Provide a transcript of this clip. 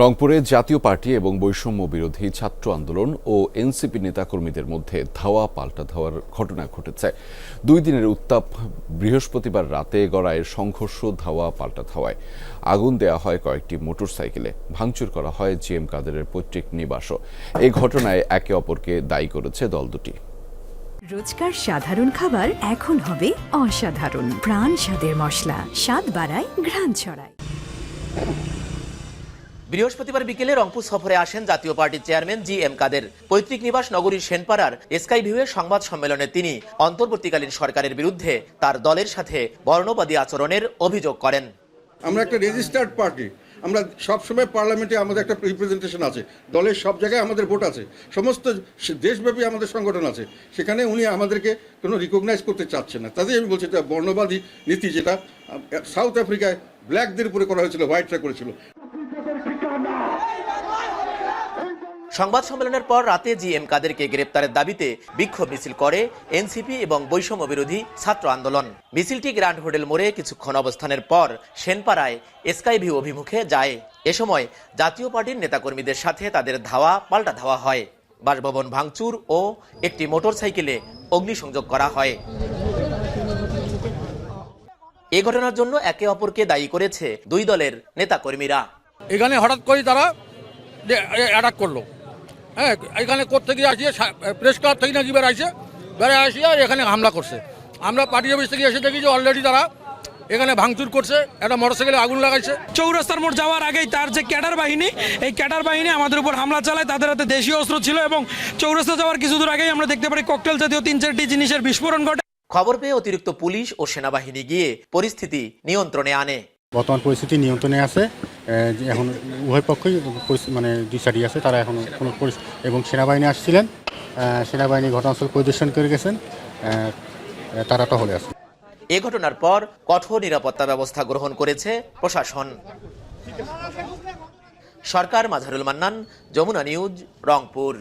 রংপুরে জাতীয় পার্টি এবং বৈষম্য বিরোধী ছাত্র আন্দোলন ও এনসিপি নেতাকর্মীদের মধ্যে ধাওয়া পাল্টা ধাওয়ার ঘটনা ঘটেছে। দুই দিনের উত্তাপ বৃহস্পতিবার রাতে গড়ায় সংঘর্ষ, ধাওয়া, পাল্টা ধাওয়ায়। আগুন দেয়া হয় কয়েকটি মোটরসাইকেলে। ভাঙচুর করা হয় জি এম কাদেরের পৈতৃক নিবাসও। এই ঘটনায় একে অপরকে দায়ী করেছে দল দুটি। রোজকার সাধারণ খাবার এখন হবে অসাধারণ। প্রাণ স্বাদের মশলা। স্বাদ বাড়ায় ঘ্রাণ ছড়ায়। বৃহস্পতিবার বিকেলে রংপুর সফরে আসেন জাতীয় পার্টির চেয়ারম্যান জি এম কাদের। পৈতৃক নিবাস নগরীর সেনপাড়ার স্কাই ভিউয়ে সংবাদ সম্মেলনে তিনি অন্তর্বর্তীকালীন সরকারের বিরুদ্ধে তার দলের সাথে বর্ণবাদী আচরণের অভিযোগ করেন। আমরা একটা রেজিস্টার্ড পার্টি আমরা সবসময় পার্লামেন্টে আমাদের একটা রিপ্রেজেন্টেশন আছে। দলের সব জায়গায় আমাদের ভোট আছে। সমস্ত দেশব্যাপী আমাদের সংগঠন আছে। সেখানে উনি আমাদেরকে কোনো রিকগনাইজ করতে চাচ্ছেন না। তাদের আমি বলছি, এটা বর্ণবাদী নীতি যেটা সাউথ আফ্রিকায় ব্ল্যাকদের উপরে করা হয়েছিল হোয়াইটরা করেছিল। সংবাদ সম্মেলনের পর রাতে জি এম কাদেরকে গ্রেপ্তারের দাবিতে বিক্ষোভ মিছিল করে এনসিপি এবং বৈষম্য বিরোধী ছাত্র আন্দোলন। মিছিলটি গ্র্যান্ড হোটেল মোড়ে কিছুক্ষণ অবস্থানের পর সেনপাড়ায় স্কাই ভিউ অভিমুখে যায়। এ সময় জাতীয় পার্টির নেতাকর্মীদের সাথে তাদের ধাওয়া, পাল্টা ধাওয়া হয়। বাসভবন ভাঙচুর ও একটি মোটরসাইকেলে অগ্নিসংযোগ করা হয়। এ ঘটনার জন্য একে অপরকে দায়ী করেছে দুই দলের নেতাকর্মীরা। এখানে হঠাৎ করে তারা অ্যাটাক করল। হ্যাঁ এখানে কোথেকে আসিয়ে প্রেস ক্লাব থেকে নাকি বেড়ে আসিয়া এখানে হামলা করছে। আমরা পার্টি অফিস থেকে এসে দেখি যে অলরেডি তারা এখানে ভাঙচুর করছে একটা মোটরসাইকেলে আগুন লাগাইছে। চৌরাস্তার মোড় যাওয়ার আগেই তার যে ক্যাডার বাহিনী এই ক্যাডার বাহিনী আমাদের উপর হামলা চালায় তাদের হাতে দেশীয় অস্ত্র ছিল এবং চৌরাস্তা যাওয়ার কিছু দূর আগেই আমরা দেখতে পারি ককটেল জাতীয় তিন চারটি জিনিসের বিস্ফোরণ ঘটে। খবর পেয়ে অতিরিক্ত পুলিশ ও সেনাবাহিনী গিয়ে পরিস্থিতি নিয়ন্ত্রণে আনে। বর্তমান পরিস্থিতি নিয়ন্ত্রণে আছে। এখন উভয় পক্ষই মানে দিশারি আছে, তারা এখন কোনো এবং সেনাবাহিনী আসছিলেন সেনাবাহিনী ঘটনাস্থল পরিদর্শন করে গেছেন তারা টহলে আছে এ ঘটনার পর কঠোর নিরাপত্তা ব্যবস্থা গ্রহণ করেছে প্রশাসন। সরকার, মাঝারুল মান্নান, যমুনা নিউজ, রংপুর।